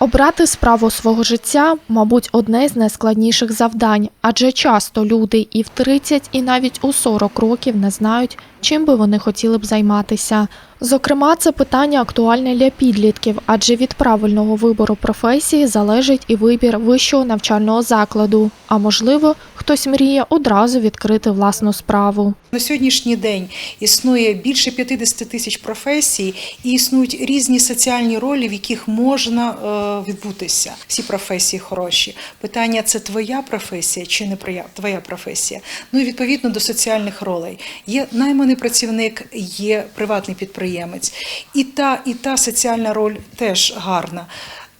Обрати справу свого життя, мабуть, одне з найскладніших завдань, адже часто люди і в 30, і навіть у 40 років не знають, чим би вони хотіли б займатися. Зокрема, це питання актуальне для підлітків, адже від правильного вибору професії залежить і вибір вищого навчального закладу. А можливо, хтось мріє одразу відкрити власну справу. На сьогоднішній день існує більше 50 тисяч професій і існують різні соціальні ролі, в яких можна е, відбутися. Всі професії хороші. Питання це твоя професія чи не твоя професія. Ну і відповідно до соціальних ролей. Є найманий працівник, є приватний підприємець. І та, і та соціальна роль теж гарна.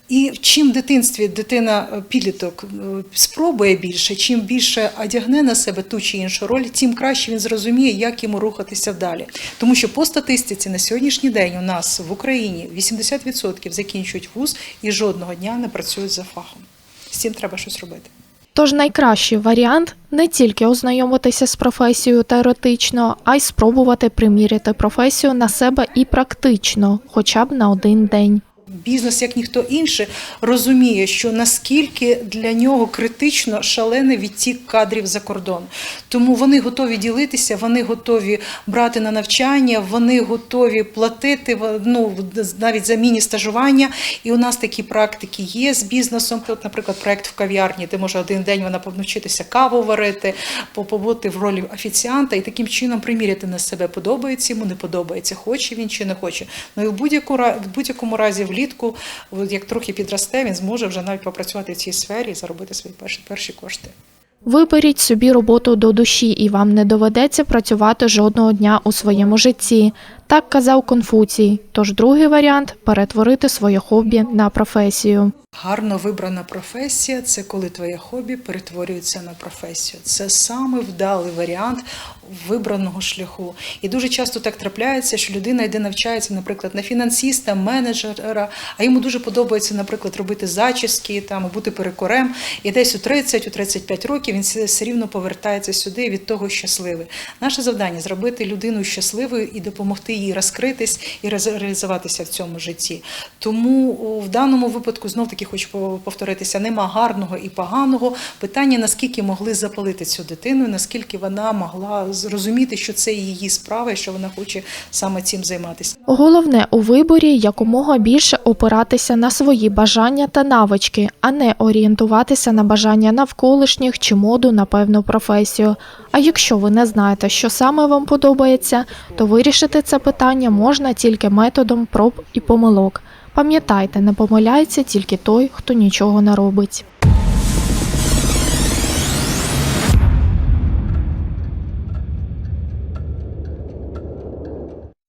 І чим в дитинстві дитина е, підліток е, спробує більше, чим більше одягне на себе ту чи іншу роль, тим краще він зрозуміє, як йому рухатися далі. Тому що по статистиці на сьогоднішній день у нас в Україні 80% закінчують вуз і жодного дня не працюють за фахом. З цим треба щось робити. Тож найкращий варіант не тільки ознайомитися з професією теоретично, а й спробувати приміряти професію на себе і практично, хоча б на один день. Бізнес, як ніхто інший, розуміє, що наскільки для нього критично шалений відтік кадрів за кордон. Тому вони готові ділитися, вони готові брати на навчання, вони готові платити ну, навіть за міні-стажування. І у нас такі практики є з бізнесом. От, наприклад, проект в кав'ярні, де може один день вона навчитися каву варити, по- побути в ролі офіціанта і таким чином приміряти на себе, подобається йому, не подобається, хоче він чи не хоче. Ну і в в будь-якому разі влітку, як трохи підросте, він зможе вже навіть попрацювати в цій сфері і заробити свої перші перші кошти. Виберіть собі роботу до душі, і вам не доведеться працювати жодного дня у своєму житті. Так казав Конфуцій. Тож другий варіант перетворити своє хобі на професію. Гарно вибрана професія це коли твоє хобі перетворюється на професію. Це саме вдалий варіант вибраного шляху. І дуже часто так трапляється, що людина йде навчається, наприклад, на фінансиста, менеджера, а йому дуже подобається, наприклад, робити зачіски, там бути перекорем. І десь у 30-35 років він все рівно повертається сюди від того щасливий. Наше завдання зробити людину щасливою і допомогти їй розкритись і реалізуватися в цьому житті. Тому в даному випадку знов таки хочу повторитися: нема гарного і поганого. Питання наскільки могли запалити цю дитину, наскільки вона могла зрозуміти, що це її справа, і що вона хоче саме цим займатися. Головне у виборі якомога більше опиратися на свої бажання та навички, а не орієнтуватися на бажання навколишніх чи моду на певну професію. А якщо ви не знаєте, що саме вам подобається, то вирішити це питання можна тільки методом проб і помилок. Пам'ятайте, не помиляється тільки той, хто нічого не робить.